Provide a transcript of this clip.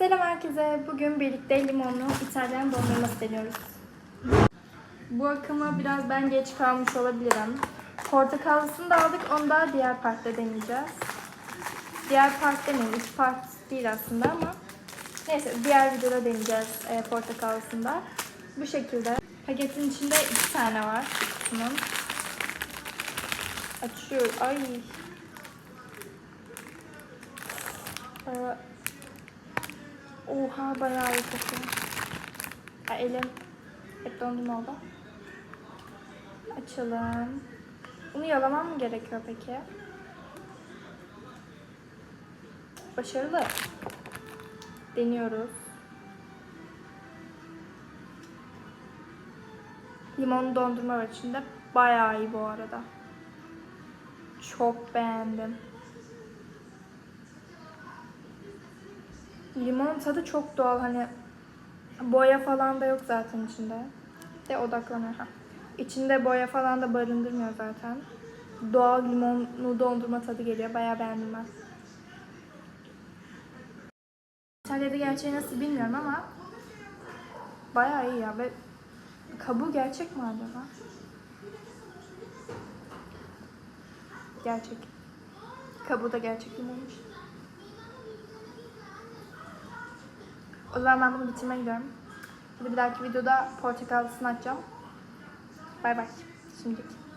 Selam herkese. Bugün birlikte limonlu İtalyan dondurması deniyoruz. Bu akıma biraz ben geç kalmış olabilirim. Portakallısını da aldık. Onu da diğer partta deneyeceğiz. Diğer part demeyin. İlk part değil aslında ama neyse diğer videoda deneyeceğiz e, portakallısını da. Bu şekilde. Paketin içinde iki tane var. Bunun. Açıyor. Ay. Bayağı... Oha bayağı iyi kokuyor. Ha, elim hep dondurma oldu. Açalım. Bunu yalamam mı gerekiyor peki? Başarılı. Deniyoruz. Limon dondurma var içinde. Bayağı iyi bu arada. Çok beğendim. Limon tadı çok doğal hani boya falan da yok zaten içinde. De odaklanıyor. Ha. İçinde boya falan da barındırmıyor zaten. Doğal limonlu dondurma tadı geliyor. Bayağı beğendim ben. İtalya'da gerçeği nasıl bilmiyorum ama bayağı iyi ya ve kabuğu gerçek mi acaba? Gerçek. Kabuğu da gerçek limonmuş. O zaman ben bunu bitirmeye gidiyorum. Hadi bir dahaki videoda portakallısını açacağım. Bay bay. Şimdilik.